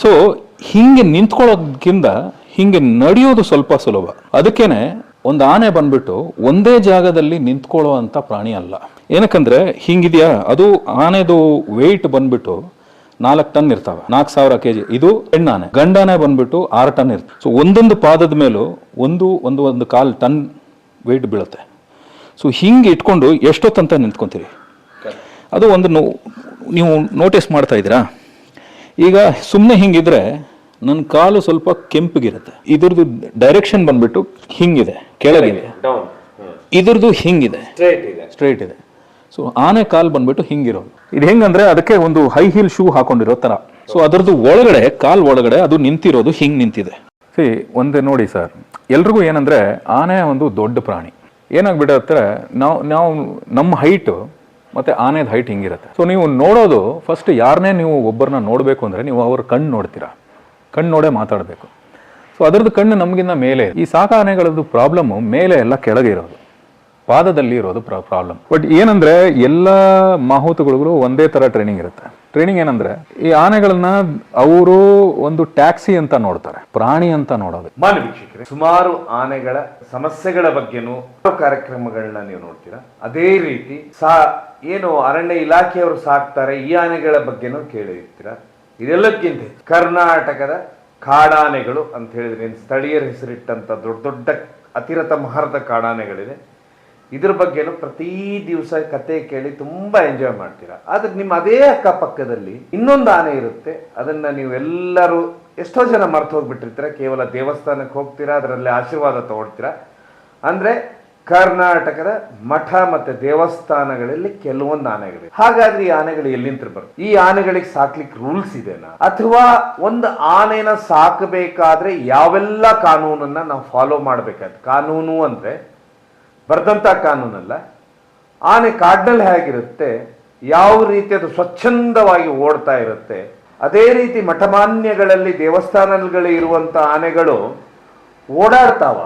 So ಹಿಂಗೆ ನಿಂತ್ಕೊಳ್ಳೋದ್ಕಿಂತ ಹಿಂಗೆ ನಡೆಯೋದು ಸ್ವಲ್ಪ ಸುಲಭ. ಅದಕ್ಕೇನೆ ಒಂದು ಆನೆ ಬಂದ್ಬಿಟ್ಟು ಒಂದೇ ಜಾಗದಲ್ಲಿ ನಿಂತ್ಕೊಳ್ಳೋ ಅಂತ ಪ್ರಾಣಿ ಅಲ್ಲ. ಏನಕ್ಕಂದ್ರೆ ಹಿಂಗಿದೆಯಾ? ಅದು ಆನೆದು ವೆಯ್ಟ್ ಬಂದ್ಬಿಟ್ಟು ನಾಲ್ಕು ಟನ್ ಇರ್ತಾವೆ. ನಾಲ್ಕು ಸಾವಿರ ಕೆ ಜಿ ಇದು ಹೆಣ್ಣಾನೆ. ಗಂಡಾನೆ ಬಂದ್ಬಿಟ್ಟು ಆರು ಟನ್ ಇರ್ತದೆ ಸೊ ಒಂದೊಂದು ಪಾದದ ಮೇಲೂ ಒಂದು ಒಂದು ಒಂದು ಕಾಲು ಟನ್ ವೆಯ್ಟ್ ಬೀಳುತ್ತೆ. ಸೊ ಹಿಂಗೆ ಇಟ್ಕೊಂಡು ಎಷ್ಟೊತ್ತಂತ ನಿಂತ್ಕೊಂತೀರಿ? ಅದು ಒಂದು ನೀವು ನೋಟಿಸ್ ಮಾಡ್ತಾ ಇದ್ದೀರಾ? ಈಗ ಸುಮ್ಮನೆ ಹಿಂಗಿದ್ರೆ ನನ್ನ ಕಾಲು ಸ್ವಲ್ಪ ಕೆಂಪಗಿರುತ್ತೆ. ಇದ್ರದ್ದು ಡೈರೆಕ್ಷನ್ ಬಂದ್ಬಿಟ್ಟು ಹಿಂಗಿದೆ ಕೆಳಗಿದೆ. ಇದ್ರದ್ದು ಹಿಂಗಿದೆ. ಸ್ಟ್ರೇಟ್ ಇದೆ. ಸ್ಟ್ರೈಟ್ ಇದೆ. ಸೊ ಆನೆ ಕಾಲು ಬಂದ್ಬಿಟ್ಟು ಹಿಂಗಿರೋದು. ಇದು ಹೆಂಗಂದ್ರೆ ಅದಕ್ಕೆ ಒಂದು ಹೈ ಹೀಲ್ ಶೂ ಹಾಕೊಂಡಿರೋ ತರ. ಸೊ ಅದರದ್ದು ಒಳಗಡೆ ಕಾಲ್ ಒಳಗಡೆ ಅದು ನಿಂತಿರೋದು ಹಿಂಗ್ ನಿಂತಿದೆ. ಸಿ ಒಂದೇ ನೋಡಿ ಸರ್. ಎಲ್ರಿಗೂ ಏನಂದ್ರೆ ಆನೆ ಒಂದು ದೊಡ್ಡ ಪ್ರಾಣಿ. ಏನಾಗ್ಬಿಡತ್ತೆ ನಾವು ನಾವು ನಮ್ಮ ಹೈಟು ಮತ್ತೆ ಆನೆದ ಹೈಟ್ ಹಿಂಗಿರುತ್ತೆ. ಸೊ ನೀವು ನೋಡೋದು ಫಸ್ಟ್ ಯಾರನ್ನೇ ನೀವು ಒಬ್ಬರನ್ನ ನೋಡಬೇಕು ಅಂದರೆ ನೀವು ಅವ್ರ ಕಣ್ಣು ನೋಡ್ತೀರಾ. ಕಣ್ಣು ನೋಡೇ ಮಾತಾಡಬೇಕು. ಸೊ ಅದರದ್ದು ಕಣ್ಣು ನಮಗಿನ್ನ ಮೇಲೆ ಈ ಸಾಕಾನೆಗಳದ್ದು ಪ್ರಾಬ್ಲಮ್ಮು ಮೇಲೆ ಎಲ್ಲ ಕೆಳಗೆ ಇರೋದು. ಪಾದದಲ್ಲಿ ಇರೋದು ಪ್ರಾಬ್ಲಮ್ ಬಟ್ ಏನಂದ್ರೆ ಎಲ್ಲ ಮಾಹುತಗಳಿಗೂ ಒಂದೇ ತರ ಟ್ರೈನಿಂಗ್ ಇರುತ್ತೆ. ಟ್ರೈನಿಂಗ್ ಏನಂದ್ರೆ ಈ ಆನೆಗಳನ್ನ ಅವರು ಒಂದು ಟ್ಯಾಕ್ಸಿ ಅಂತ ನೋಡ್ತಾರೆ. ಪ್ರಾಣಿ ಅಂತ ನೋಡೋದು. ಮಾನವೀಕ್ಷಕರೇ ಸುಮಾರು ಆನೆಗಳ ಸಮಸ್ಯೆಗಳ ಬಗ್ಗೆನೂ ಕಾರ್ಯಕ್ರಮಗಳನ್ನ ನೀವು ನೋಡ್ತೀರಾ. ಅದೇ ರೀತಿ ಸಾ ಏನು ಅರಣ್ಯ ಇಲಾಖೆಯವರು ಸಾಕ್ತಾರೆ ಈ ಆನೆಗಳ ಬಗ್ಗೆನೂ ಕೇಳಿರ್ತೀರ ಇದೆಲ್ಲಕ್ಕಿಂತ ಕರ್ನಾಟಕದ ಕಾಡಾನೆಗಳು ಅಂತ ಹೇಳಿದ್ರೆ ಸ್ಥಳೀಯರ ಹೆಸರಿಟ್ಟಂಥ ದೊಡ್ಡ ದೊಡ್ಡ ಅತಿರಥ ಮಹಾರದ ಕಾಡಾನೆಗಳಿದೆ. ಇದ್ರ ಬಗ್ಗೆನೂ ಪ್ರತಿ ದಿವಸ ಕತೆ ಕೇಳಿ ತುಂಬ ಎಂಜಾಯ್ ಮಾಡ್ತೀರಾ? ಆದರೆ ನಿಮ್ಮ ಅದೇ ಅಕ್ಕಪಕ್ಕದಲ್ಲಿ ಇನ್ನೊಂದು ಆನೆ ಇರುತ್ತೆ. ಅದನ್ನ ನೀವು ಎಲ್ಲರೂ ಎಷ್ಟೋ ಜನ ಮರ್ತು ಹೋಗ್ಬಿಟ್ಟಿರ್ತೀರ. ಕೇವಲ ದೇವಸ್ಥಾನಕ್ಕೆ ಹೋಗ್ತೀರಾ, ಅದರಲ್ಲಿ ಆಶೀರ್ವಾದ ತಗೊಳ್ತೀರಾ? ಅಂದ್ರೆ ಕರ್ನಾಟಕದ ಮಠ ಮತ್ತೆ ದೇವಸ್ಥಾನಗಳಲ್ಲಿ ಕೆಲವೊಂದು ಆನೆಗಳಿವೆ. ಹಾಗಾದ್ರೆ ಈ ಆನೆಗಳು ಎಲ್ಲಿಂತ ಬರ್ತವೆ ಈ ಆನೆಗಳಿಗೆ ಸಾಕ್ಲಿಕ್ಕೆ ರೂಲ್ಸ್ ಇದೆನಾ? ಅಥವಾ ಒಂದು ಆನೆನ ಸಾಕಬೇಕಾದ್ರೆ ಯಾವೆಲ್ಲ ಕಾನೂನನ್ನ ನಾವು ಫಾಲೋ ಮಾಡಬೇಕಾದ ಕಾನೂನು ಅಂದ್ರೆ ಬರ್ದಂತ ಕಾನೂನಲ್ಲ, ಆನೆ ಕಾಡ್ನಲ್ಲಿ ಹೇಗಿರುತ್ತೆ, ಯಾವ ರೀತಿ ಅದು ಸ್ವಚ್ಛಂದವಾಗಿ ಓಡ್ತಾ ಇರುತ್ತೆ, ಅದೇ ರೀತಿ ಮಠಮಾನ್ಯಗಳಲ್ಲಿ ದೇವಸ್ಥಾನಗಳಲ್ಲಿ ಇರುವಂತ ಆನೆಗಳು ಓಡಾಡ್ತಾವ.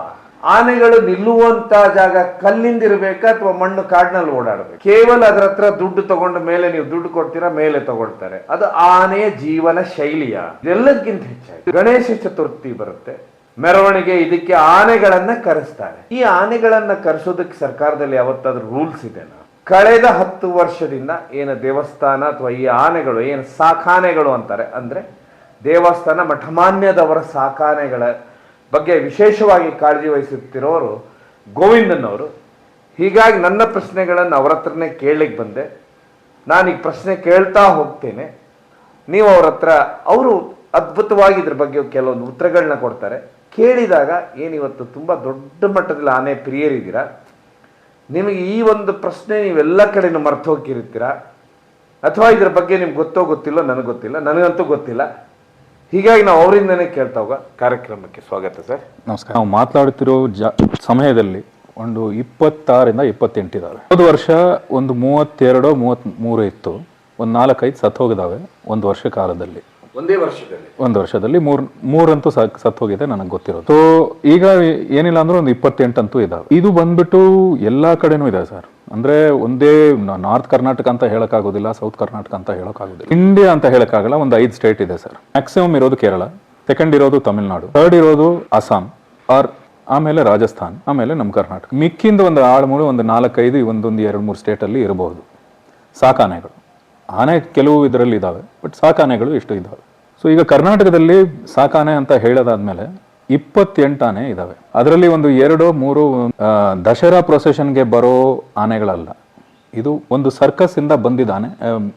ಆನೆಗಳು ನಿಲ್ಲುವಂತ ಜಾಗ ಕಲ್ಲಿಂದಿರ್ಬೇಕಾ ಅಥವಾ ಮಣ್ಣು ಕಾಡಿನಲ್ಲಿ ಓಡಾಡಬೇಕು? ಕೇವಲ ಅದ್ರ ಹತ್ರ ದುಡ್ಡು ತಗೊಂಡ ಮೇಲೆ ನೀವು ದುಡ್ಡು ಕೊಡ್ತೀರಾ, ಮೇಲೆ ತಗೊಳ್ತಾರೆ. ಅದು ಆನೆಯ ಜೀವನ ಶೈಲಿಯ. ಎಲ್ಲಕ್ಕಿಂತ ಹೆಚ್ಚಾಗಿ ಗಣೇಶ ಚತುರ್ಥಿ ಬರುತ್ತೆ. ಮೆರವಣಿಗೆ, ಇದಕ್ಕೆ ಆನೆಗಳನ್ನ ಕರೆಸ್ತಾರೆ. ಈ ಆನೆಗಳನ್ನ ಕರೆಸೋದಕ್ಕೆ ಸರ್ಕಾರದಲ್ಲಿ ಯಾವತ್ತಾದ್ರೂ ರೂಲ್ಸ್ ಇದೆನಾ? ಕಳೆದ ಹತ್ತು ವರ್ಷದಿಂದ ಏನು ದೇವಸ್ಥಾನ ಅಥವಾ ಈ ಆನೆಗಳು, ಏನು ಸಾಕಾನೆಗಳು ಅಂತಾರೆ, ಅಂದ್ರೆ ದೇವಸ್ಥಾನ ಮಠಮಾನ್ಯದವರ ಸಾಕಾನೆಗಳ ಬಗ್ಗೆ ವಿಶೇಷವಾಗಿ ಕಾಳಜಿ ವಹಿಸುತ್ತಿರೋರು ಗೋವಿಂದನ್ ಅವರು ಹೀಗಾಗಿ ನನ್ನ ಪ್ರಶ್ನೆಗಳನ್ನು ಅವ್ರ ಹತ್ರನೇ ಕೇಳಲಿಕ್ಕೆ ಬಂದೆ. ನಾನು ಈ ಪ್ರಶ್ನೆ ಕೇಳ್ತಾ ಹೋಗ್ತೇನೆ. ನೀವು ಅವ್ರ ಹತ್ರ, ಅವರು ಅದ್ಭುತವಾಗಿ ಇದ್ರ ಬಗ್ಗೆ ಕೆಲವೊಂದು ಉತ್ತರಗಳನ್ನ ಕೊಡ್ತಾರೆ. ಕೇಳಿದಾಗ ಏನಿವತ್ತು ತುಂಬ ದೊಡ್ಡ ಮಟ್ಟದಲ್ಲಿ ಆನೆ ಪ್ರಿಯರಿದ್ದೀರಾ? ನಿಮಗೆ ಈ ಒಂದು ಪ್ರಶ್ನೆ ನೀವೆಲ್ಲ ಕಡೆನೂ ಮರ್ತು ಹೋಗಿರ್ತೀರಾ ಅಥವಾ ಇದ್ರ ಬಗ್ಗೆ ನಿಮ್ಗೆ ಗೊತ್ತೋ ಗೊತ್ತಿಲ್ಲ, ನನಗೆ ಗೊತ್ತಿಲ್ಲ, ನನಗಂತೂ ಗೊತ್ತಿಲ್ಲ. ಹೀಗಾಗಿ ನಾವು ಅವರಿಂದನೇ ಕೇಳ್ತಾ ಹೋಗ ಕಾರ್ಯಕ್ರಮಕ್ಕೆ ಸ್ವಾಗತ ಸರ್. ನಮಸ್ಕಾರ. ನಾವು ಮಾತನಾಡುತ್ತಿರೋ ಜ ಸಮಯದಲ್ಲಿ ಒಂದು ಇಪ್ಪತ್ತಾರಿಂದ ಇಪ್ಪತ್ತೆಂಟಿದ್ದಾವೆ ಹೋದ ವರ್ಷ ಒಂದು ಮೂವತ್ತೆರಡು ಮೂವತ್ತ್ ಮೂರು ಇತ್ತು. ಒಂದು ನಾಲ್ಕೈದು ಸತ್ತು ಹೋಗಿದಾವೆ ಒಂದು ವರ್ಷ ಕಾಲದಲ್ಲಿ. ಒಂದೇ ವರ್ಷದಲ್ಲಿ. ಒಂದು ವರ್ಷದಲ್ಲಿ ಮೂರ್ ಮೂರಂತೂ ಸತ್ ಸತ್ತು ಹೋಗಿದೆ ನನಗೆ ಗೊತ್ತಿರೋದು. ಸೊ ಈಗ ಏನಿಲ್ಲ ಅಂದ್ರೆ ಒಂದು ಇಪ್ಪತ್ತೆಂಟಂತೂ ಇದಾವೆ. ಇದು ಬಂದ್ಬಿಟ್ಟು ಎಲ್ಲಾ ಕಡೆನೂ ಇದೆ ಸರ್. ಅಂದ್ರೆ ಒಂದೇ ನಾರ್ತ್ ಕರ್ನಾಟಕ ಅಂತ ಹೇಳೋಕ್ಕಾಗೋದಿಲ್ಲ, ಸೌತ್ ಕರ್ನಾಟಕ ಅಂತ ಹೇಳೋಕ್ಕಾಗೋದಿಲ್ಲ. ಇಂಡಿಯಾ ಅಂತ ಹೇಳೋಕ್ಕಾಗಲ್ಲ, ಒಂದು ಐದು ಸ್ಟೇಟ್ ಇದೆ ಸರ್. ಮ್ಯಾಕ್ಸಿಮಮ್ ಇರೋದು ಕೇರಳ ಸೆಕೆಂಡ್ ಇರೋದು ತಮಿಳ್ನಾಡು ಥರ್ಡ್ ಇರೋದು ಅಸ್ಸಾಂ, ಆರ್ ಆಮೇಲೆ ರಾಜಸ್ಥಾನ್, ಆಮೇಲೆ ನಮ್ಮ ಕರ್ನಾಟಕ. ಮಿಕ್ಕಿಂದ ಒಂದು ಆಳ್ಮೂಳು ಒಂದು ನಾಲ್ಕೈದು, ಒಂದೊಂದು ಎರಡು ಮೂರು ಸ್ಟೇಟಲ್ಲಿ ಇರಬಹುದು ಸಾಕಾನೆಗಳು. ಆನೆ ಕೆಲವು ಇದರಲ್ಲಿ ಇದ್ದಾವೆ ಬಟ್ ಸಾಕಾನೆಗಳು ಇಷ್ಟು ಇದ್ದಾವೆ ಸೊ ಈಗ ಕರ್ನಾಟಕದಲ್ಲಿ ಸಾಕಾನೆ ಅಂತ ಹೇಳೋದಾದ್ಮೇಲೆ ಇಪ್ಪತ್ತೆಂಟು ಆನೆ ಇದಾವೆ. ಅದರಲ್ಲಿ ಒಂದು ಎರಡು ಮೂರು ದಸರಾ ಪ್ರೊಸೆಷನ್ಗೆ ಬರೋ ಆನೆಗಳಲ್ಲ. ಇದು ಒಂದು ಸರ್ಕಸ್ ಇಂದ ಬಂದಿದ್ದ ಆನೆ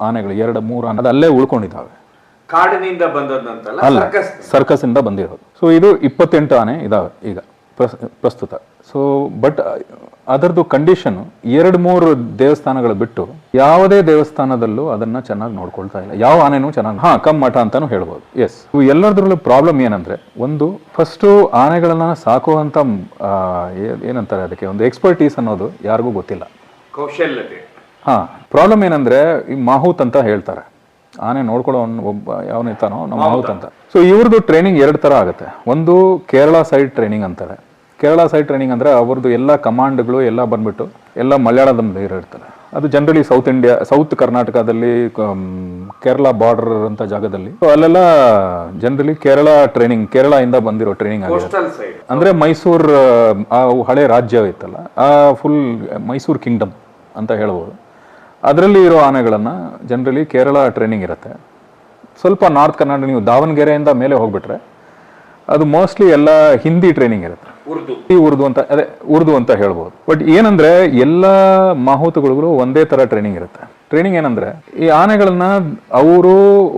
ಆನೆಗಳು ಎರಡು ಮೂರು ಆನೆ ಅದು ಅಲ್ಲೇ ಉಳ್ಕೊಂಡಿದ್ದಾವೆ. ಕಾಡಿನಿಂದ ಬಂದದಂತಲ್ಲ ಅಲ್ಲ ಸರ್ಕಸ್ ಇಂದ ಬಂದಿರೋದು. ಸೊ ಇದು ಇಪ್ಪತ್ತೆಂಟು ಆನೆ ಇದಾವೆ ಈಗ. ಪ್ರಸ್ತುತ. ಸೊ ಬಟ್ ಅದರದ್ದು ಕಂಡೀಷನ್ ಎರಡು ಮೂರು ದೇವಸ್ಥಾನಗಳು ಬಿಟ್ಟು ಯಾವುದೇ ದೇವಸ್ಥಾನದಲ್ಲೂ ಅದನ್ನ ಚೆನ್ನಾಗಿ ನೋಡ್ಕೊಳ್ತಾ ಇಲ್ಲ. ಯಾವ ಆನೆನೂ ಚೆನ್ನಾಗಿ ಹಾ ಕಮ್ ಮಠ ಅಂತಾನು ಹೇಳ್ಬೋದು. ಎಸ್ ಎಲ್ಲದರಲ್ಲೂ ಪ್ರಾಬ್ಲಮ್ ಏನಂದ್ರೆ ಒಂದು ಫಸ್ಟು ಆನೆಗಳನ್ನ ಸಾಕುವಂತ ಆ, ಏನಂತಾರೆ ಅದಕ್ಕೆ ಒಂದು ಎಕ್ಸ್ಪರ್ಟೀಸ್ ಅನ್ನೋದು ಯಾರಿಗೂ ಗೊತ್ತಿಲ್ಲ. ಕೌಶಲ್ಯತೆ. ಹಾ ಪ್ರಾಬ್ಲಮ್ ಏನಂದ್ರೆ ಈ ಮಾಹುತ್ ಅಂತ ಹೇಳ್ತಾರೆ. ಆನೆ ನೋಡ್ಕೊಳ್ಳೋ ಒಬ್ಬ ಯಾವನಿರ್ತಾನೋ ನಮ್ಮ ಮಾಹುತ್ ಅಂತ. ಸೊ ಇವ್ರದ್ದು ಟ್ರೈನಿಂಗ್ ಎರಡು ಥರ ಆಗುತ್ತೆ. ಒಂದು ಕೇರಳ ಸೈಡ್ ಟ್ರೈನಿಂಗ್ ಅಂತಾರೆ. ಕೇರಳ ಸೈಡ್ ಟ್ರೈನಿಂಗ್ ಅಂದರೆ ಅವ್ರದ್ದು ಎಲ್ಲ ಕಮಾಂಡ್ಗಳು ಎಲ್ಲ ಬಂದ್ಬಿಟ್ಟು ಎಲ್ಲ ಮಲಯಾಳದ ಇರ್ತಾರೆ. ಅದು ಜನರಲಿ ಸೌತ್ ಇಂಡಿಯಾ ಸೌತ್ ಕರ್ನಾಟಕದಲ್ಲಿ ಕೇರಳ ಬಾರ್ಡರ್ ಅಂತ ಜಾಗದಲ್ಲಿ. ಸೊ ಅಲ್ಲೆಲ್ಲ ಜನರಲಿ ಕೇರಳ ಟ್ರೈನಿಂಗ್ ಕೇರಳದಿಂದ ಬಂದಿರೋ ಟ್ರೈನಿಂಗ್ ಆಗಿದೆ. ಅಂದರೆ ಮೈಸೂರು ಅಂದ್ರೆ ಮೈಸೂರ್ ಆ ಹಳೆ ರಾಜ್ಯ ಇತ್ತಲ್ಲ ಆ ಫುಲ್ ಮೈಸೂರು ಕಿಂಗ್ಡಮ್ ಅಂತ ಹೇಳ್ಬೋದು. ಅದರಲ್ಲಿ ಇರೋ ಆನೆಗಳನ್ನು ಜನರಲಿ ಕೇರಳ ಟ್ರೈನಿಂಗ್ ಇರುತ್ತೆ. ಸ್ವಲ್ಪ ನಾರ್ತ್ ಕರ್ನಾಟಕ ನೀವು ದಾವಣಗೆರೆಯಿಂದ ಮೇಲೆ ಹೋಗ್ಬಿಟ್ರೆ ಅದು ಮೋಸ್ಟ್ಲಿ ಎಲ್ಲ ಹಿಂದಿ ಟ್ರೈನಿಂಗ್ ಇರುತ್ತೆ. ಉರ್ದು. ಈ ಉರ್ದು ಅಂತ ಅದೇ ಉರ್ದು ಅಂತ ಹೇಳ್ಬೋದು. ಬಟ್ ಏನಂದ್ರೆ ಎಲ್ಲ ಮಾಹುತಗಳಿಗೂ ಒಂದೇ ತರ ಟ್ರೈನಿಂಗ್ ಇರುತ್ತೆ. ಟ್ರೈನಿಂಗ್ ಏನಂದ್ರೆ ಈ ಆನೆಗಳನ್ನ ಅವರು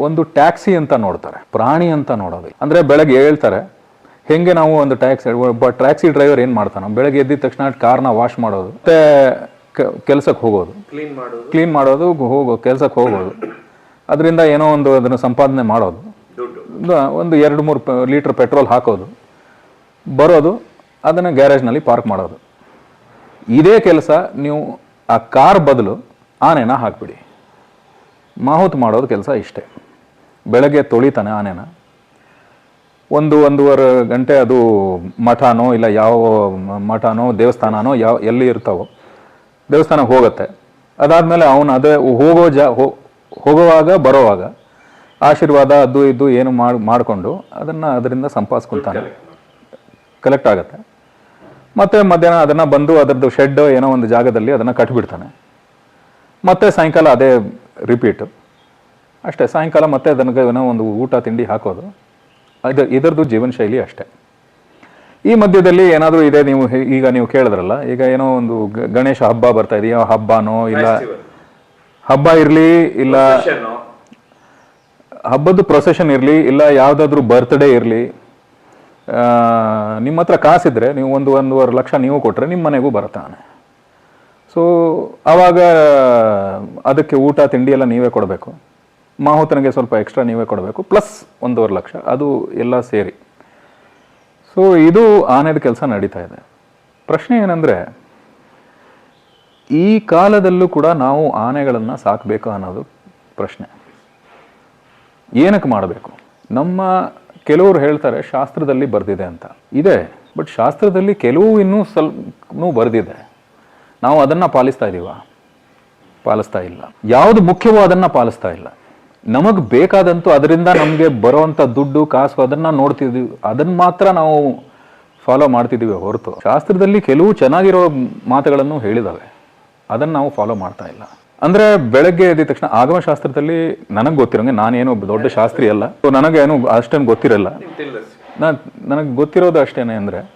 ಒಂದು ಟ್ಯಾಕ್ಸಿ ಅಂತ ನೋಡ್ತಾರೆ ಪ್ರಾಣಿ ಅಂತ ನೋಡೋದು. ಅಂದ್ರೆ ಬೆಳಗ್ಗೆ ಹೇಳ್ತಾರೆ ಹೆಂಗೆ ನಾವು ಒಂದು ಟ್ಯಾಕ್ಸಿ ಒಬ್ಬ ಟ್ಯಾಕ್ಸಿ ಡ್ರೈವರ್ ಏನ್ ಮಾಡ್ತಾನೆ ಬೆಳಗ್ಗೆ ಎದ್ದಿದ ತಕ್ಷಣ ಕಾರ್ನ ವಾಶ್ ಮಾಡೋದು. ಮತ್ತೆ ಕೆಲಸಕ್ಕೆ ಹೋಗೋದು. ಕ್ಲೀನ್ ಮಾಡೋದು. ಕ್ಲೀನ್ ಮಾಡೋದು ಹೋಗೋ ಕೆಲಸಕ್ಕೆ ಹೋಗೋದು. ಅದರಿಂದ ಏನೋ ಒಂದು ಅದನ್ನು ಸಂಪಾದನೆ ಮಾಡೋದು. ಒಂದು- ಎರಡು ಮೂರು ಲೀಟ್ರ್ ಪೆಟ್ರೋಲ್ ಹಾಕೋದು. ಬರೋದು ಅದನ್ನು ಗ್ಯಾರೇಜ್ನಲ್ಲಿ ಪಾರ್ಕ್ ಮಾಡೋದು. ಇದೇ ಕೆಲಸ ನೀವು ಆ ಕಾರ್ ಬದಲು ಆನೆನ ಹಾಕ್ಬಿಡಿ. ಮಾಹುತ್ ಮಾಡೋದು ಕೆಲಸ ಇಷ್ಟೇ. ಬೆಳಗ್ಗೆ ತೊಳಿತಾನೆ ಆನೆನ. ಒಂದು ಒಂದೂವರೆ ಗಂಟೆ ಅದು ಮಠನೋ ಇಲ್ಲ ಯಾವ ಮಠನೋ ದೇವಸ್ಥಾನನೋ ಯಾವ ಎಲ್ಲಿ ಇರ್ತಾವೋ ದೇವಸ್ಥಾನಕ್ಕೆ ಹೋಗುತ್ತೆ. ಅದಾದಮೇಲೆ ಅವನು ಅದೇ ಹೋಗೋ ಜ ಹೋಗುವಾಗ, ಬರೋವಾಗ ಆಶೀರ್ವಾದ ಅದು ಇದು ಏನು ಮಾಡಿ, ಮಾಡಿಕೊಂಡು ಅದನ್ನು ಅದರಿಂದ ಸಂಪಾದಿಸ್ಕೊತಾನೆ ಕಲೆಕ್ಟ್ ಆಗುತ್ತೆ. ಮತ್ತೆ ಮಧ್ಯಾಹ್ನ ಅದನ್ನು ಬಂದು ಅದರದ್ದು ಶೆಡ್ ಏನೋ ಒಂದು ಜಾಗದಲ್ಲಿ ಅದನ್ನು ಕಟ್ಬಿಡ್ತಾನೆ. ಮತ್ತೆ ಸಾಯಂಕಾಲ ಅದೇ ರಿಪೀಟು ಅಷ್ಟೇ, ಸಾಯಂಕಾಲ ಮತ್ತೆ ಅದಕ್ಕೆ ಏನೋ ಒಂದು ಊಟ, ತಿಂಡಿ ಹಾಕೋದು. ಅದು ಇದರದ್ದು ಜೀವನ ಶೈಲಿ ಅಷ್ಟೇ. ಈ ಮಧ್ಯದಲ್ಲಿ ಏನಾದರೂ ಇದೆ ನೀವು ಹೇ- ಈಗ ನೀವು ಕೇಳಿದ್ರಲ್ಲ ಈಗ ಏನೋ ಒಂದು ಗ- ಗಣೇಶ ಹಬ್ಬ ಬರ್ತಾ ಇದೆಯಾ? ಹಬ್ಬನೋ ಇಲ್ಲ? ಹಬ್ಬ ಇರಲಿ ಇಲ್ಲ ಹಬ್ಬದ ಪ್ರೊಸೆಷನ್ ಇರಲಿ ಇಲ್ಲ ಯಾವುದಾದ್ರೂ ಬರ್ತ್ಡೇ ಇರಲಿ ನಿಮ್ಮ ಹತ್ರ ಕಾಸಿದ್ರೆ ನೀವು ಒಂದು ಒಂದೂವರೆ ಲಕ್ಷ ನೀವು ಕೊಟ್ಟರೆ ನಿಮ್ಮ ಮನೆಗೂ ಬರ್ತಾನೆ ಸೊ ಆವಾಗ ಅದಕ್ಕೆ ಊಟ ತಿಂಡಿ ಎಲ್ಲ ನೀವೇ ಕೊಡಬೇಕು. ಮಾಹುತನಿಗೆ ಸ್ವಲ್ಪ ಎಕ್ಸ್ಟ್ರಾ ನೀವೇ ಕೊಡಬೇಕು ಪ್ಲಸ್ ಒಂದೂವರೆ ಲಕ್ಷ. ಅದು ಎಲ್ಲ ಸೇರಿ. ಸೊ ಇದು ಆನೆದ ಕೆಲಸ ನಡೀತಾ ಇದೆ. ಪ್ರಶ್ನೆ ಏನಂದರೆ, ಈ ಕಾಲದಲ್ಲೂ ಕೂಡ ನಾವು ಆನೆಗಳನ್ನು ಸಾಕಬೇಕು ಅನ್ನೋದು ಪ್ರಶ್ನೆ. ಏನಕ್ಕೆ ಮಾಡಬೇಕು? ನಮ್ಮ ಕೆಲವರು ಹೇಳ್ತಾರೆ, ಶಾಸ್ತ್ರದಲ್ಲಿ ಬರೆದಿದೆ ಅಂತ. ಇದೆ ಬಟ್ ಶಾಸ್ತ್ರದಲ್ಲಿ ಕೆಲವು ಇನ್ನೂ ಸ್ವಲ್ಪ ಬರೆದಿದೆ. ನಾವು ಅದನ್ನು ಪಾಲಿಸ್ತಾ ಇದ್ದೀವ ಪಾಲಿಸ್ತಾ ಇಲ್ಲ. ಯಾವುದು ಮುಖ್ಯವೋ ಅದನ್ನು ಪಾಲಿಸ್ತಾ ಇಲ್ಲ. ನಮಗೆ ಬೇಕಾದಂತೂ ಅದರಿಂದ ನಮಗೆ ಬರೋವಂಥ ದುಡ್ಡು, ಕಾಸು ಅದನ್ನ ನೋಡ್ತಿದ್ವಿ. ಅದನ್ನ ಮಾತ್ರ ನಾವು ಫಾಲೋ ಮಾಡ್ತಿದ್ದೀವಿ ಹೊರತು. ಶಾಸ್ತ್ರದಲ್ಲಿ ಕೆಲವು ಚೆನ್ನಾಗಿರೋ ಮಾತುಗಳನ್ನು ಹೇಳಿದಾವೆ. ಅದನ್ನು ನಾವು ಫಾಲೋ ಮಾಡ್ತಾ ಇಲ್ಲ. ಅಂದ್ರೆ ಬೆಳಗ್ಗೆ ಎದ್ದ ತಕ್ಷಣ ಆಗಮ ಶಾಸ್ತ್ರದಲ್ಲಿ ನನಗೆ ಗೊತ್ತಿರೋಂಗೆ ನಾನೇನು ದೊಡ್ಡ ಶಾಸ್ತ್ರಿ ಅಲ್ಲ. ನನಗೇನು ಅಷ್ಟೇನು ಗೊತ್ತಿರಲ್ಲ. ನಾನು ನನಗೆ ಗೊತ್ತಿರೋದು ಅಷ್ಟೇನೆ ಅಂದರೆ,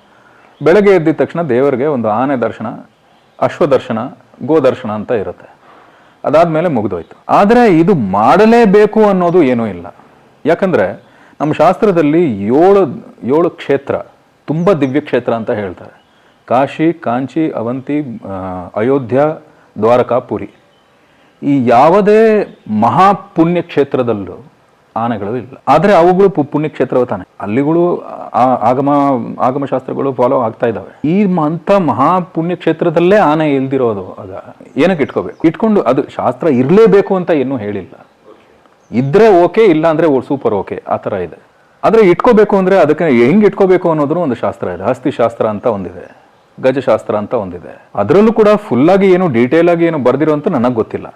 ಬೆಳಗ್ಗೆ ಎದ್ದಿದ ತಕ್ಷಣ ದೇವರಿಗೆ ಒಂದು ಆನೆ ದರ್ಶನ, ಅಶ್ವದರ್ಶನ, ಗೋದರ್ಶನ ಅಂತ ಇರುತ್ತೆ. ಅದಾದ್ಮೇಲೆ ಮುಗಿದೋಯ್ತು. ಆದರೆ ಇದು ಮಾಡಲೇಬೇಕು ಅನ್ನೋದು ಏನೂ ಇಲ್ಲ. ಯಾಕಂದ್ರೆ ನಮ್ಮ ಶಾಸ್ತ್ರದಲ್ಲಿ ಏಳು ಏಳು ಕ್ಷೇತ್ರ ತುಂಬ ದಿವ್ಯ ಕ್ಷೇತ್ರ ಅಂತ ಹೇಳ್ತಾರೆ. ಕಾಶಿ, ಕಾಂಚಿ, ಅವಂತಿ ಅಯೋಧ್ಯ ದ್ವಾರಕಾ ಪುರಿ ಈ ಯಾವುದೇ ಮಹಾಪುಣ್ಯ ಕ್ಷೇತ್ರದಲ್ಲೂ ಆನೆಗಳು ಇಲ್ಲ. ಆದರೆ ಅವುಗಳು ಪುಣ್ಯಕ್ಷೇತ್ರವೇ ತಾನೆ. ಅಲ್ಲಿಗಳು ಆಗಮ, ಆಗಮಶಾಸ್ತ್ರಗಳು ಫಾಲೋ ಆಗ್ತಾ ಇದ್ದಾವೆ. ಈ ಅಂಥ ಮಹಾ ಕ್ಷೇತ್ರದಲ್ಲೇ ಆನೆ ಇಲ್ದಿರೋದು. ಅದ, ಏನಕ್ಕೆ ಇಟ್ಕೋಬೇಕು? ಇಟ್ಕೊಂಡು ಅದು ಶಾಸ್ತ್ರ ಇರಲೇಬೇಕು ಅಂತ ಏನೂ ಹೇಳಿಲ್ಲ. ಇದ್ರೆ ಓಕೆ ಇಲ್ಲ ಅಂದ್ರೆ ಸೂಪರ್ ಓಕೆ, ಆ ಥರ ಇದೆ. ಆದರೆ ಇಟ್ಕೋಬೇಕು ಅಂದ್ರೆ ಅದಕ್ಕೆ ಹೆಂಗ್ ಇಟ್ಕೋಬೇಕು ಅನ್ನೋದ್ರ ಒಂದು ಶಾಸ್ತ್ರ ಇದೆ. ಹಸ್ತಿ ಶಾಸ್ತ್ರ ಅಂತ ಒಂದಿದೆ. ಗಜಶಾಸ್ತ್ರ ಅಂತ ಒಂದಿದೆ. ಅದರಲ್ಲೂ ಕೂಡ ಫುಲ್ ಆಗಿ ಏನು ಡೀಟೇಲ್ ಆಗಿ ಏನು ಬರ್ದಿರೋ ಅಂತ ನನಗೆ ಗೊತ್ತಿಲ್ಲ.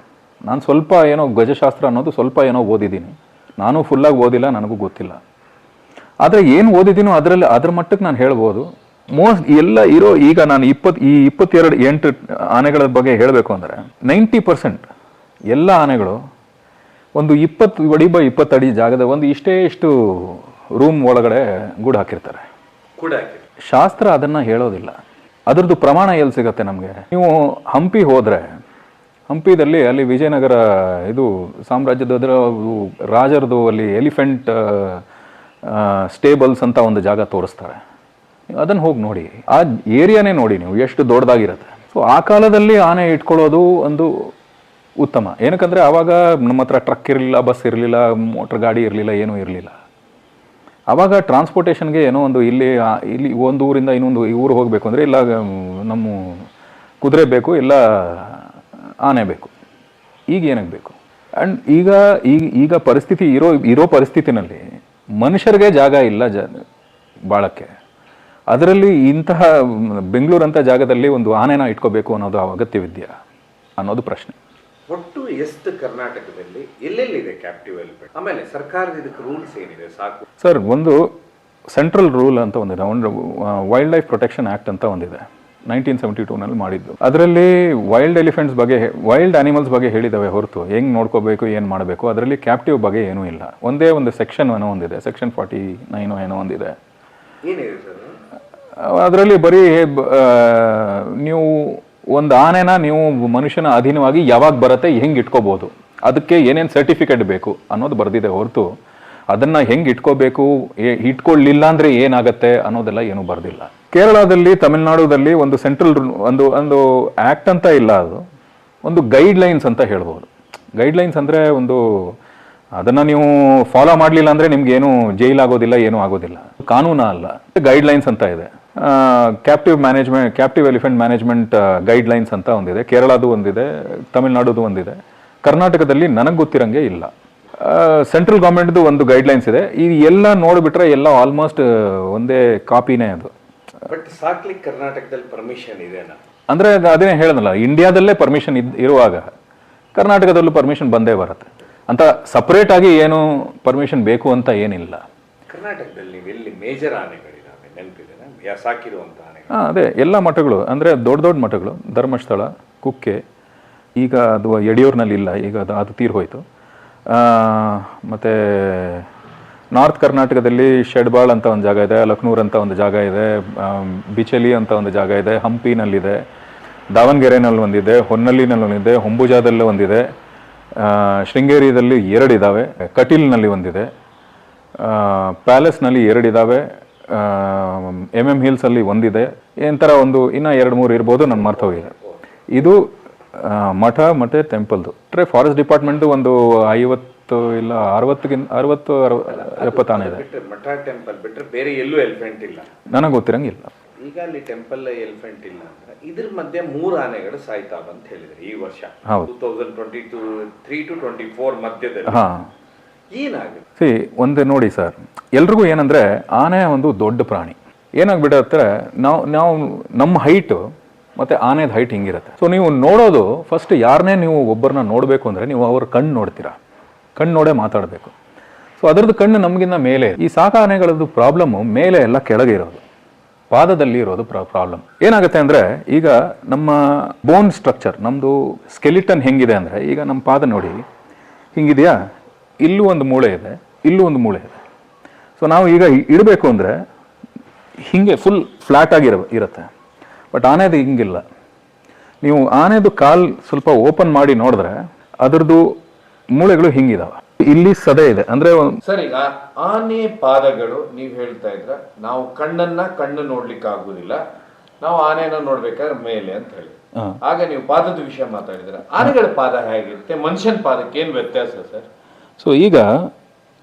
ನಾನು ಸ್ವಲ್ಪ ಏನೋ ಗಜಶಾಸ್ತ್ರ ಅನ್ನೋದು ಸ್ವಲ್ಪ ಏನೋ ಓದಿದ್ದೀನಿ. ನಾನು ಫುಲ್ಲಾಗಿ ಓದಿಲ್ಲ ನನಗೂ ಗೊತ್ತಿಲ್ಲ. ಆದರೆ ಏನು ಓದಿದ್ದೀನೋ ಅದರಲ್ಲಿ ಅದ್ರ ಮಟ್ಟಕ್ಕೆ ನಾನು ಹೇಳ್ಬೋದು. ಮೋಸ್ಟ್ ಎಲ್ಲ ಇರೋ ಈಗ ನಾನು ಇಪ್ಪತ್ತು ಈ ಇಪ್ಪತ್ತೆರಡು ಎಂಟು ಆನೆಗಳ ಬಗ್ಗೆ ಹೇಳಬೇಕು ಅಂದರೆ ನೈಂಟಿ ಪರ್ಸೆಂಟ್ ಎಲ್ಲ ಆನೆಗಳು ಒಂದು ಇಪ್ಪತ್ತು ಅಡಿ ಬೈ ಇಪ್ಪತ್ತು ಅಡಿ ಜಾಗದ ಒಂದು ಇಷ್ಟೇ ಇಷ್ಟು ರೂಮ್ ಒಳಗಡೆ ಗೂಡು ಹಾಕಿರ್ತಾರೆ. ಕೂಡ ಶಾಸ್ತ್ರ ಅದನ್ನು ಹೇಳೋದಿಲ್ಲ. ಅದರದ್ದು ಪ್ರಮಾಣ ಎಲ್ಲಿ ಸಿಗುತ್ತೆ ನಮಗೆ? ನೀವು ಹಂಪಿ ಹೋದ್ರೆ ಹಂಪಿದಲ್ಲಿ ಅಲ್ಲಿ ವಿಜಯನಗರ, ಇದು ಸಾಮ್ರಾಜ್ಯದ ರಾಜರದು ಅಲ್ಲಿ ಎಲಿಫೆಂಟ್ ಸ್ಟೇಬಲ್ಸ್ ಅಂತ ಒಂದು ಜಾಗ ತೋರಿಸ್ತಾರೆ. ಅದನ್ನು ಹೋಗಿ ನೋಡಿ. ಆ ಏರಿಯಾನೇ ನೋಡಿ ನೀವು, ಎಷ್ಟು ದೊಡ್ಡದಾಗಿರುತ್ತೆ. ಸೊ ಆ ಕಾಲದಲ್ಲಿ ಆನೆ ಇಟ್ಕೊಳ್ಳೋದು ಒಂದು ಉತ್ತಮ. ಏನಕ್ಕಂದರೆ ಆವಾಗ ನಮ್ಮ ಹತ್ರ ಟ್ರಕ್ ಇರಲಿಲ್ಲ ಬಸ್ ಇರಲಿಲ್ಲ ಮೋಟ್ರ್ ಗಾಡಿ ಇರಲಿಲ್ಲ, ಏನೂ ಇರಲಿಲ್ಲ. ಆವಾಗ ಟ್ರಾನ್ಸ್ಪೋರ್ಟೇಷನ್ಗೆ ಏನೋ ಒಂದು ಇಲ್ಲಿ ಇಲ್ಲಿ ಒಂದು ಊರಿಂದ ಇನ್ನೊಂದು ಊರು ಹೋಗಬೇಕು ಅಂದರೆ ಇಲ್ಲ ನಮ್ಮ ಕುದುರೆ ಬೇಕು, ಇಲ್ಲ ಆನೆ ಬೇಕು. ಈಗ ಏನಕ್ಕೆ ಬೇಕು? ಆ್ಯಂಡ್ ಈಗ ಈಗ ಈಗ ಪರಿಸ್ಥಿತಿ ಇರೋ ಇರೋ ಪರಿಸ್ಥಿತಿನಲ್ಲಿ ಮನುಷ್ಯರಿಗೆ ಜಾಗ ಇಲ್ಲ ಜ ಬಾಳಕ್ಕೆ. ಅದರಲ್ಲಿ ಇಂತಹ ಬೆಂಗಳೂರಂಥ ಜಾಗದಲ್ಲಿ ಒಂದು ಆನೆನ ಇಟ್ಕೋಬೇಕು ಅನ್ನೋದು ಅಗತ್ಯವಿದೆಯಾ? ಅನ್ನೋದು ಪ್ರಶ್ನೆ. ಒಟ್ಟು ಎಷ್ಟು ಕರ್ನಾಟಕದಲ್ಲಿ ಎಲ್ಲೆಲ್ಲಿದೆ ಕ್ಯಾಪ್ಟಿವ್ ಎಲಿಫೆಂಟ್ ಆಮೇಲೆ ಸರ್ಕಾರದ ಇದಕ್ಕೆ ರೂಲ್ಸ್ ಏನಿದೆ? ಸಾಕು. ಸರ್ ಒಂದು ಸೆಂಟ್ರಲ್ ರೂಲ್ ಅಂತ ಒಂದಿದೆ. ಒಂದು ವೈಲ್ಡ್ ಲೈಫ್ ಪ್ರೊಟೆಕ್ಷನ್ ಆ್ಯಕ್ಟ್ ಅಂತ ಒಂದಿದೆ. ನೈನ್ಟೀನ್ ಸೆವೆಂಟಿ ಟೂನಲ್ಲಿ ಮಾಡಿದ್ದು. ಅದರಲ್ಲಿ ವೈಲ್ಡ್ ಎಲಿಫೆಂಟ್ಸ್ ಬಗ್ಗೆ ವೈಲ್ಡ್ ಅನಿಮಲ್ಸ್ ಬಗ್ಗೆ ಹೇಳಿದ್ದಾವೆ ಹೊರತು ಹೆಂಗೆ ನೋಡ್ಕೋಬೇಕು ಏನು ಮಾಡಬೇಕು ಅದರಲ್ಲಿ ಕ್ಯಾಪ್ಟಿವ್ ಬಗ್ಗೆ ಏನೂ ಇಲ್ಲ. ಒಂದೇ ಒಂದು ಸೆಕ್ಷನ್ ಏನೋ ಒಂದಿದೆ ಸೆಕ್ಷನ್ ಫಾರ್ಟಿ ನೈನು ಏನೋ ಒಂದಿದೆ ಅದರಲ್ಲಿ ಬರೀ ನೀವು ಒಂದು ಆನೆನ ನೀವು ಮನುಷ್ಯನ ಅಧೀನವಾಗಿ ಯಾವಾಗ ಬರುತ್ತೆ ಹೆಂಗೆ ಇಟ್ಕೋಬೋದು ಅದಕ್ಕೆ ಏನೇನು ಸರ್ಟಿಫಿಕೇಟ್ ಬೇಕು ಅನ್ನೋದು ಬರೆದಿದೆ ಹೊರತು ಅದನ್ನ ಹೆಂಗೆ ಇಟ್ಕೋಬೇಕು ಇಟ್ಕೊಳ್ಳಿಲ್ಲ ಅಂದ್ರೆ ಏನಾಗತ್ತೆ ಅನ್ನೋದೆಲ್ಲ ಏನೂ ಬರೆದಿಲ್ಲ. ಕೇರಳದಲ್ಲಿ, ತಮಿಳ್ನಾಡುದಲ್ಲಿ ಒಂದು ಸೆಂಟ್ರಲ್ ಒಂದು ಒಂದು ಆ್ಯಕ್ಟ್ ಅಂತ ಇಲ್ಲ ಅದು. ಒಂದು ಗೈಡ್ ಲೈನ್ಸ್ ಅಂತ ಹೇಳ್ಬೋದು. ಗೈಡ್ ಲೈನ್ಸ್ ಅಂದರೆ ಒಂದು, ಅದನ್ನು ನೀವು ಫಾಲೋ ಮಾಡಲಿಲ್ಲ ಅಂದರೆ ನಿಮ್ಗೆ ಏನು ಜೈಲ್ ಆಗೋದಿಲ್ಲ, ಏನೂ ಆಗೋದಿಲ್ಲ. ಕಾನೂನ ಅಲ್ಲ. ಗೈಡ್ ಲೈನ್ಸ್ ಅಂತ ಇದೆ. Captive management captive elephant management guide lines ಅಂತ ಒಂದಿದೆ. ಕೇರಳದು ಒಂದಿದೆ, ತಮಿಳ್ನಾಡುದು ಒಂದಿದೆ. ಕರ್ನಾಟಕದಲ್ಲಿ ನನಗೆ ಗೊತ್ತಿರಂಗೆ ಇಲ್ಲ. ಸೆಂಟ್ರಲ್ ಗೌರ್ಮೆಂಟ್ದು ಒಂದು ಗೈಡ್ ಲೈನ್ಸ್ ಇದೆ. ಈ ಎಲ್ಲ ನೋಡಿಬಿಟ್ರೆ ಎಲ್ಲ ಆಲ್ಮೋಸ್ಟ್ ಒಂದೇ ಕಾಪಿನೇ ಅದು. ಬಟ್ ಸಾಕ್ಲಿಕ್ಕೆ ಕರ್ನಾಟಕದಲ್ಲಿ ಪರ್ಮಿಷನ್ ಇದೆನಾ ಅಂದರೆ ಅದೇ ಹೇಳಿದ್ನಲ್ಲ ಇಂಡಿಯಾದಲ್ಲೇ ಪರ್ಮಿಷನ್ ಇದ್ ಇರುವಾಗ ಕರ್ನಾಟಕದಲ್ಲೂ ಪರ್ಮಿಷನ್ ಬಂದೇ ಬರುತ್ತೆ. ಅಂತ ಸಪ್ರೇಟ್ ಆಗಿ ಏನು ಪರ್ಮಿಷನ್ ಬೇಕು ಅಂತ ಏನಿಲ್ಲ. ಕರ್ನಾಟಕದಲ್ಲಿ ನೀವು ಎಲ್ಲಿ ಮೇಜರ್ ಆನೆಗಳಿದಾವೆ ನೆನಪಿದೆ ಆನೆಗಳು? ಹಾಂ ಅದೇ ಎಲ್ಲ ಮಠಗಳು ಅಂದರೆ ದೊಡ್ಡ ದೊಡ್ಡ ಮಠಗಳು ಧರ್ಮಸ್ಥಳ ಕುಕ್ಕೆ ಈಗ ಅದು ಯಡಿಯೂರಿನಲ್ಲಿ ಇಲ್ಲ ಈಗ ಅದು ಅದು ತೀರ್ ಹೋಯಿತು ಮತ್ತು ನಾರ್ತ್ ಕರ್ನಾಟಕದಲ್ಲಿ ಶೆಡ್ಬಾಳ್ ಅಂತ ಒಂದು ಜಾಗ ಇದೆ, ಲಕ್ನೂರ್ ಅಂತ ಒಂದು ಜಾಗ ಇದೆ ಬಿಚಲಿ ಅಂತ ಒಂದು ಜಾಗ ಇದೆ, ಹಂಪಿನಲ್ಲಿದೆ, ದಾವಣಗೆರೆನಲ್ಲಿ ಒಂದಿದೆ, ಹೊನ್ನಳ್ಳಿನಲ್ಲಿ ಒಂದಿದೆ, ಹೊಂಬುಜಾದಲ್ಲಿ ಒಂದಿದೆ ಶೃಂಗೇರಿಯಲ್ಲಿ ಎರಡಿದ್ದಾವೆ ಕಟೀಲ್ನಲ್ಲಿ ಒಂದಿದೆ ಪ್ಯಾಲೇಸ್ನಲ್ಲಿ ಎರಡಿದ್ದಾವೆ ಎಂ ಎಂ ಹಿಲ್ಸಲ್ಲಿ ಒಂದಿದೆ ಏನಂತರ ಒಂದು ಇನ್ನೂ ಎರಡು ಮೂರು ಇರ್ಬೋದು ನನ್ನ ಮರ್ತೋಗಿದೆ ಇದು ಮಠ ಮತ್ತು ಟೆಂಪಲ್ದು ಅಂದರೆ ಫಾರೆಸ್ಟ್ ಡಿಪಾರ್ಟ್ಮೆಂಟ್ದು ಒಂದು ಐವತ್ತು ಇಲ್ಲ ಅರವತ್ತಕ್ಕಿಂತ ಅರವತ್ತು ಎಪ್ಪತ್ತಾನ ಇದೆ. ಮಠ ಟೆಂಪಲ್ ಬಿಟ್ಟರೆ ಬೇರೆ ಎಲ್ಲೂ ಎಲಿಫೆಂಟ್ ಇಲ್ಲ. ನನಗೆ ಗೊತ್ತಿರಂಗಿಲ್ಲ. ಈಗ ಅಲ್ಲಿ ಟೆಂಪಲ್ ಎಲಿಫೆಂಟ್ ಇಲ್ಲ ಅಂದ್ರೆ ಇದ್ರ ಮಧ್ಯೆ ಮೂರು ಆನೆಗಳು ಸಾಯ್ತಾವ ಅಂತ ಹೇಳಿದ್ರೆ ಈ ವರ್ಷ. Two thousand twenty two three to twenty four ಮಧ್ಯದಲ್ಲಿ. ಹಾಂ. ಏನಾಗುತ್ತೆ? ಸಿ ಒಂದು ನೋಡಿ ಸರ್. ಎಲ್ರಿಗೂ ಏನಂದರೆ ಆನೆ ಒಂದು ದೊಡ್ಡ ಪ್ರಾಣಿ. ಏನಾಗ್ಬಿಡುತ್ತೆ ನಾವು ನಾವು ನಮ್ಮ ಹೈಟು ಮತ್ತು ಆನೆದ ಹೈಟ್ ಹಿಂಗಿರುತ್ತೆ. ಸೊ ನೀವು ನೋಡೋದು ಫಸ್ಟ್ ಯಾರನ್ನೇ ನೀವು ಒಬ್ಬರನ್ನ ನೋಡಬೇಕು ಅಂದರೆ ನೀವು ಅವ್ರ ಕಣ್ಣು ನೋಡ್ತೀರಾ. ಕಣ್ಣು ನೋಡೇ ಮಾತಾಡಬೇಕು. ಸೊ ಅದರದ್ದು ಕಣ್ಣು ನಮಗಿನ್ನ ಮೇಲೆ. ಈ ಸಾಕಾನೆಗಳದ್ದು ಪ್ರಾಬ್ಲಮ್ಮು ಮೇಲೆ ಎಲ್ಲ ಕೆಳಗೆ ಇರೋದು. ಪಾದದಲ್ಲಿ ಇರೋದು ಪ್ರಾಬ್ಲಮ್ ಏನಾಗುತ್ತೆ ಅಂದರೆ, ಈಗ ನಮ್ಮ ಬೋನ್ ಸ್ಟ್ರಕ್ಚರ್ ನಮ್ಮದು ಸ್ಕೆಲಿಟನ್ ಹೆಂಗಿದೆ ಅಂದರೆ, ಈಗ ನಮ್ಮ ಪಾದ ನೋಡಿ, ಹಿಂಗಿದೆಯಾ? ಇಲ್ಲೂ ಒಂದು ಮೂಳೆ ಇದೆ, ಇಲ್ಲೂ ಒಂದು ಮೂಳೆ ಇದೆ. ಸೊ ನಾವು ಈಗ ಇಡಬೇಕು ಅಂದರೆ, ಹಿಂಗೆ ಫುಲ್ ಫ್ಲ್ಯಾಟ್ ಆಗಿರ ಇರುತ್ತೆ. ಬಟ್ ಆನೆದು ಹಿಂಗಿಲ್ಲ. ನೀವು ಆನೆದು ಕಾಲು ಸ್ವಲ್ಪ ಓಪನ್ ಮಾಡಿ ನೋಡಿದ್ರೆ, ಅದರದ್ದು ಮೂಳೆಗಳು ಹಿಂಗಿದಾವೆ. ಇಲ್ಲಿ ಸದೆ ಇದೆ. ಅಂದ್ರೆ ಸರ್ ಈಗ ಆನೆ ಪಾದಗಳು ನೀವ್ ಹೇಳ್ತಾ ಇದ್ರ ನಾವು ಕಣ್ಣನ್ನ ಕಣ್ಣು ನೋಡ್ಲಿಕ್ಕೆ ಆಗುದಿಲ್ಲ. ನಾವು ಆನೆಯನ್ನ ನೋಡ್ಬೇಕಾದ್ರೆ ಮೇಲೆ ಅಂತ ಹೇಳಿ. ಆಗ ನೀವು ಪಾದದ ವಿಷಯ ಮಾತಾಡಿದ್ರ. ಆನೆಗಳ ಪಾದ ಹೇಗಿರುತ್ತೆ? ಮನುಷ್ಯನ ಪಾದಕ್ಕೆ ಏನ್ ವ್ಯತ್ಯಾಸ ಸರ್? ಸೊ ಈಗ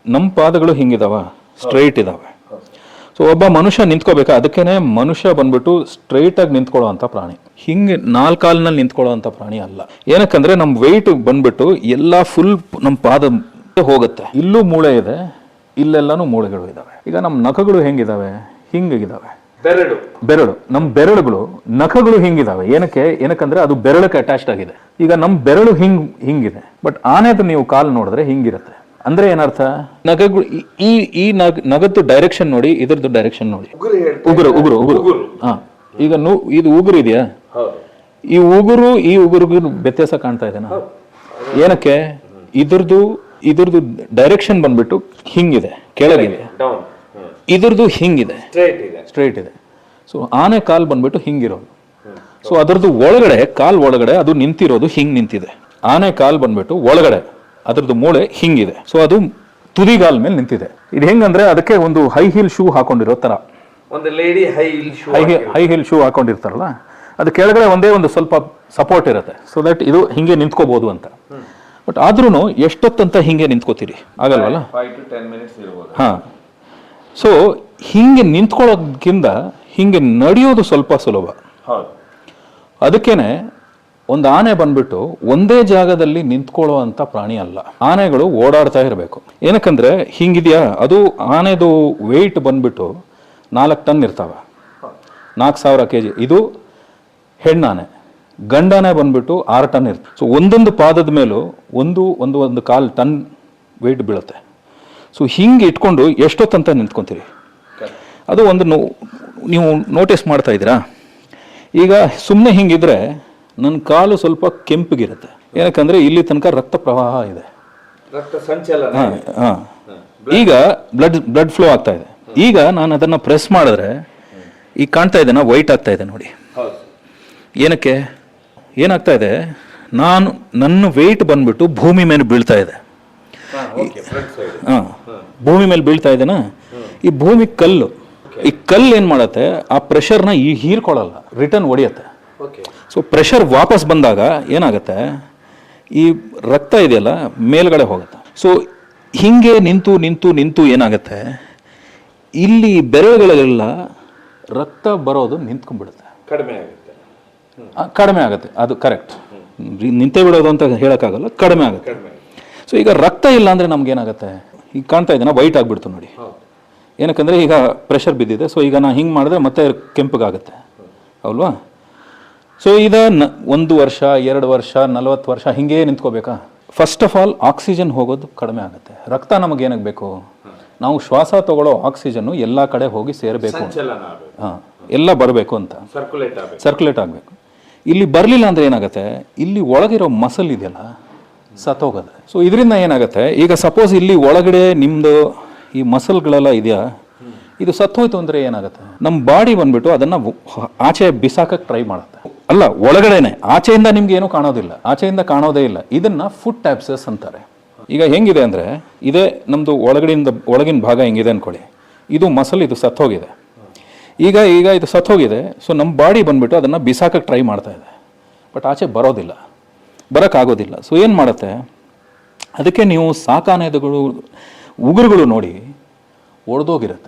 ನಮ್ಮ ಪಾದಗಳು ಹಿಂಗಿದಾವ ಸ್ಟ್ರೈಟ್ ಇದಾವೆ. ಸೊ ಒಬ್ಬ ಮನುಷ್ಯ ನಿಂತ್ಕೋಬೇಕಾ? ಅದಕ್ಕೇನೆ ಮನುಷ್ಯ ಬಂದ್ಬಿಟ್ಟು ಸ್ಟ್ರೈಟ್ ಆಗಿ ನಿಂತ್ಕೊಳ್ಳೋ ಅಂತ ಪ್ರಾಣಿ. ಹಿಂಗೆ ನಾಲ್ಕು ಕಾಲಿನಲ್ಲಿ ನಿಂತ್ಕೊಳ್ಳೋ ಅಂತ ಪ್ರಾಣಿ ಅಲ್ಲ. ಏನಕ್ಕಂದ್ರೆ ನಮ್ಮ ವೆಯ್ಟ್ ಬಂದ್ಬಿಟ್ಟು ಎಲ್ಲ ಫುಲ್ ನಮ್ಮ ಪಾದ ಹೋಗುತ್ತೆ. ಇಲ್ಲೂ ಮೂಳೆ ಇದೆ ಇಲ್ಲೆಲ್ಲಾನು ಮೂಳೆಗಳು ಇದಾವೆ. ಈಗ ನಮ್ಮ ನಖಗಳು ಹೆಂಗಿದಾವೆ? ಹಿಂಗಿದಾವೆ. ಬೆರಳು. ಬೆರಳು. ನಮ್ಮ ಬೆರಳುಗಳು ನಖಗಳು ಹಿಂಗಿದಾವೆ. ಏನಕ್ಕೆ? ಏನಕ್ಕಂದ್ರೆ ಅದು ಬೆರಳಕ್ಕೆ ಅಟ್ಯಾಚ್ಡ್ ಆಗಿದೆ. ಈಗ ನಮ್ಮ ಬೆರಳು ಹಿಂಗ್ ಹಿಂಗಿದೆ. ಬಟ್ ಆನೆದು ನೀವು ಕಾಲು ನೋಡಿದ್ರೆ ಹಿಂಗಿರುತ್ತೆ. ಅಂದ್ರೆ ಏನರ್ಥ? ನಗಗಳು ಈ- ಈ ನಗ ನಗದ್ದು ಡೈರೆಕ್ಷನ್ ನೋಡಿ ಇದ್ರದ್ದು ಡೈರೆಕ್ಷನ್ ನೋಡಿ. ಉಗುರು ಉಗುರು ಉಗುರು ಹ. ಈಗ ನು ಇದು ಉಗುರು ಇದೆಯಾ? ಹೌದು. ಈ ಉಗುರು ಈ ಉಗುರಿಗೂ ವ್ಯತ್ಯಾಸ ಕಾಣ್ತಾ ಇದೆ ಏನಕ್ಕೆ? ಇದ್ರದ್ದು ಇದ್ರದ್ದು ಡೈರೆಕ್ಷನ್ ಬಂದ್ಬಿಟ್ಟು ಹಿಂಗಿದೆ ಕೆಳಗಿದೆ. ಡೌನ್ ಇದ್ರದ್ದು ಹಿಂಗಿದೆ. ಸ್ಟ್ರೇಟ್ ಇದೆ. ಸ್ಟ್ರೈಟ್ ಇದೆ. ಸೊ ಆನೆ ಕಾಲ್ ಬಂದ್ಬಿಟ್ಟು ಹಿಂಗಿರೋದು. ಸೊ ಅದರದ್ದು ಒಳಗಡೆ ಕಾಲ್ ಒಳಗಡೆ ಅದು ನಿಂತಿರೋದು ಹಿಂಗ್ ನಿಂತಿದೆ. ಆನೆ ಕಾಲ್ ಬಂದ್ಬಿಟ್ಟು ಒಳಗಡೆ. ಅದರದ್ದು ಮೂಳೆ ಹಿಂಗಿದೆ. ಸೊ ಅದು ತುದಿಗಾಲ್ ಮೇಲೆ ನಿಂತಿದೆ. ಇದು ಹೆಂಗಂದ್ರೆ ಅದಕ್ಕೆ ಒಂದು ಹೈ ಹೀಲ್ ಶೂ ಹಾಕೊಂಡಿರೋ ತರ ಒಂದು lady high heel shoe high high heel shoe ಹಾಕೊಂಡಿರ್ತಾರಲ್ಲ ಅದು ಕೆಳಗಡೆ ಒಂದೇ ಒಂದು ಸ್ವಲ್ಪ ಸಪೋರ್ಟ್ ಇರುತ್ತೆ. ಸೊ ದಟ್ ಇದು ಹಿಂಗೆ ನಿಂತ್ಕೋಬಹುದು ಅಂತ. ಬಟ್ ಆದ್ರೂ ಎಷ್ಟೊತ್ತಂತ ಹಿಂಗೆ ನಿಂತ್ಕೋತೀರಿ? ಆಗಲ್ವಲ್ಲ? ಹಾ. ಸೊ ಹಿಂಗೆ ನಿಂತ್ಕೊಳ್ಳೋದ್ಕಿಂತ ಹಿಂಗೆ ನಡೆಯೋದು ಸ್ವಲ್ಪ ಸುಲಭ. ಅದಕ್ಕೇನೆ ಒಂದು ಆನೆ ಬಂದ್ಬಿಟ್ಟು ಒಂದೇ ಜಾಗದಲ್ಲಿ ನಿಂತ್ಕೊಳ್ಳೋ ಅಂತ ಪ್ರಾಣಿ ಅಲ್ಲ. ಆನೆಗಳು ಓಡಾಡ್ತಾ ಇರಬೇಕು. ಏನಕ್ಕಂದ್ರೆ ಹಿಂಗಿದೆಯಾ? ಅದು ಆನೆದು ವೆಯ್ಟ್ ಬಂದ್ಬಿಟ್ಟು ನಾಲ್ಕು ಟನ್ ಇರ್ತಾವೆ. ನಾಲ್ಕು ಸಾವಿರ ಕೆ ಜಿ ಇದು ಹೆಣ್ಣಾನೆ. ಗಂಡಾನೆ ಬಂದ್ಬಿಟ್ಟು ಆರು ಟನ್ ಇರ್ತದೆ ಸೊ ಒಂದೊಂದು ಪಾದದ ಮೇಲೂ ಒಂದು ಒಂದು ಒಂದು ಕಾಲು ಟನ್ ವೆಯ್ಟ್ ಬೀಳುತ್ತೆ. ಸೊ ಹಿಂಗೆ ಇಟ್ಕೊಂಡು ಎಷ್ಟೊತ್ತಂತ ನಿಂತ್ಕೊತೀರಿ? ಅದು ಒಂದು ನೀವು ನೋಟಿಸ್ ಮಾಡ್ತಾ ಇದ್ದೀರಾ? ಈಗ ಸುಮ್ಮನೆ ಹಿಂಗಿದ್ರೆ ನನ್ನ ಕಾಲು ಸ್ವಲ್ಪ ಕೆಂಪಗಿರುತ್ತೆ. ಏನಕ್ಕಂದ್ರೆ ಇಲ್ಲಿ ತನಕ ರಕ್ತ ಪ್ರವಾಹ ಇದೆ. ರಕ್ತ ಸಂಚಲನ ಹಾ, ಹಾ. ಈಗ ಬ್ಲಡ್ ಬ್ಲಡ್ ಫ್ಲೋ ಆಗ್ತಾ ಇದೆ. ಈಗ ನಾನು ಅದನ್ನ ಪ್ರೆಸ್ ಮಾಡಿದ್ರೆ ಈಗ ಕಾಣ್ತಾ ಇದೆನಾ ವೈಟ್ ಆಗ್ತಾ ಇದೆ ನೋಡಿ. ಏನಕ್ಕೆ? ಏನಾಗ್ತಾ ಇದೆ? ನಾನು ನನ್ನ ವೆಯ್ಟ್ ಬಂದ್ಬಿಟ್ಟು ಭೂಮಿ ಮೇಲೆ ಬೀಳ್ತಾ ಇದೆ. ಸೈಡ್ ಭೂಮಿ ಮೇಲೆ ಬೀಳ್ತಾ ಇದೆನಾ? ಈ ಭೂಮಿ ಕಲ್ಲು ಈ ಕಲ್ಲು ಏನು ಮಾಡತ್ತೆ? ಆ ಪ್ರೆಷರ್ನ ಈ ಹೀರ್ಕೊಳ್ಳಲ್ಲ ರಿಟರ್ನ್ ಹೊಡಿಯತ್ತೆ ಸೊ ಪ್ರೆಷರ್ ವಾಪಸ್ ಬಂದಾಗ ಏನಾಗುತ್ತೆ? ಈ ರಕ್ತ ಇದೆಯಲ್ಲ ಮೇಲ್ಗಡೆ ಹೋಗುತ್ತೆ. ಸೊ ಹಿಂಗೆ ನಿಂತು ನಿಂತು ನಿಂತು ಏನಾಗುತ್ತೆ? ಇಲ್ಲಿ ಬೆರಳುಗಳೆಲ್ಲ ರಕ್ತ ಬರೋದು ನಿಂತ್ಕೊಂಡ್ಬಿಡುತ್ತೆ. ಕಡಿಮೆ ಆಗುತ್ತೆ. ಕಡಿಮೆ ಆಗುತ್ತೆ. ಅದು ಕರೆಕ್ಟ್ ನಿಂತೇ ಬಿಡೋದು ಅಂತ ಹೇಳೋಕ್ಕಾಗಲ್ಲ ಕಡಿಮೆ ಆಗುತ್ತೆ. ಸೊ ಈಗ ರಕ್ತ ಇಲ್ಲ ಅಂದರೆ ನಮಗೇನಾಗುತ್ತೆ ಏನಾಗುತ್ತೆ? ಈಗ ಕಾಣ್ತಾ ಇದ್ದಾನೆ ವೈಟ್ ಆಗಿಬಿಡ್ತು ನೋಡಿ. ಏನಕ್ಕಂದ್ರೆ ಈಗ ಪ್ರೆಷರ್ ಬಿದ್ದಿದೆ. ಸೊ ಈಗ ನಾನು ಹಿಂಗೆ ಮಾಡಿದ್ರೆ ಮತ್ತೆ ಕೆಂಪಗಾಗುತ್ತೆ. ಅಲ್ವಾ? ಸೊ ಇದ ನ ಒಂದು ವರ್ಷ ಎರಡು ವರ್ಷ ನಲವತ್ತು ವರ್ಷ ಹಿಂಗೇ ನಿಂತ್ಕೋಬೇಕಾ? ಫಸ್ಟ್ ಆಫ್ ಆಲ್ ಆಕ್ಸಿಜನ್ ಹೋಗೋದು ಕಡಿಮೆ ಆಗುತ್ತೆ. ರಕ್ತ ನಮಗೆ ಏನಕ್ಕೆ ಬೇಕು ನಾವು ಶ್ವಾಸ ತಗೊಳ್ಳೋ ಆಕ್ಸಿಜನ್ನು ಎಲ್ಲ ಕಡೆ ಹೋಗಿ ಸೇರಬೇಕು. ಹಾಂ ಎಲ್ಲ ಬರಬೇಕು ಅಂತ. ಸರ್ಕ್ಯುಲೇಟ್ ಆಗಬೇಕು. ಇಲ್ಲಿ ಬರಲಿಲ್ಲ ಅಂದರೆ ಏನಾಗುತ್ತೆ? ಇಲ್ಲಿ ಒಳಗಿರೋ ಮಸಲ್ ಇದೆಯಲ್ಲ ಸತ್ತೋಗದೆ ಸೊ ಇದರಿಂದ ಏನಾಗುತ್ತೆ? ಈಗ ಸಪೋಸ್ ಇಲ್ಲಿ ಒಳಗಡೆ ನಿಮ್ಮದು ಈ ಮಸಲ್ಗಳೆಲ್ಲ ಇದೆಯಾ? ಇದು ಸತ್ತೋಯ್ತು ಅಂದರೆ ಏನಾಗುತ್ತೆ? ನಮ್ಮ ಬಾಡಿ ಬಂದ್ಬಿಟ್ಟು ಅದನ್ನು ಆಚೆ ಬಿಸಾಕಕ್ಕೆ ಟ್ರೈ ಮಾಡುತ್ತೆ. ಅಲ್ಲ, ಒಳಗಡೆನೆ. ಆಚೆಯಿಂದ ನಿಮ್ಗೆ ಏನೂ ಕಾಣೋದಿಲ್ಲ. ಆಚೆಯಿಂದ ಕಾಣೋದೇ ಇಲ್ಲ. ಇದನ್ನ ಫುಡ್ ಟ್ಯಾಪ್ಸಸ್ ಅಂತಾರೆ. ಈಗ ಹೆಂಗಿದೆ ಅಂದರೆ, ಇದೇ ನಮ್ಮದು ಒಳಗಡೆಯಿಂದ, ಒಳಗಿನ ಭಾಗ ಹೆಂಗಿದೆ ಅನ್ಕೊಳ್ಳಿ. ಇದು ಮಸಲ್ ಇದು ಸತ್ತೋಗಿದೆ. ಈಗ ಈಗ ಇದು ಸತ್ತೋಗಿದೆ. ಸೊ ನಮ್ಮ ಬಾಡಿ ಬಂದ್ಬಿಟ್ಟು ಅದನ್ನು ಬಿಸಾಕಕ್ಕೆ ಟ್ರೈ ಮಾಡ್ತಾ ಇದೆ. ಬಟ್ ಆಚೆ ಬರೋದಿಲ್ಲ. ಬರೋಕ್ಕಾಗೋದಿಲ್ಲ. ಸೊ ಏನು ಮಾಡುತ್ತೆ? ಅದಕ್ಕೆ ನೀವು ಸಾಕಾನೆದುಗಳು, ಉಗುರುಗಳು ನೋಡಿ, ಒಡೆದೋಗಿರುತ್ತೆ.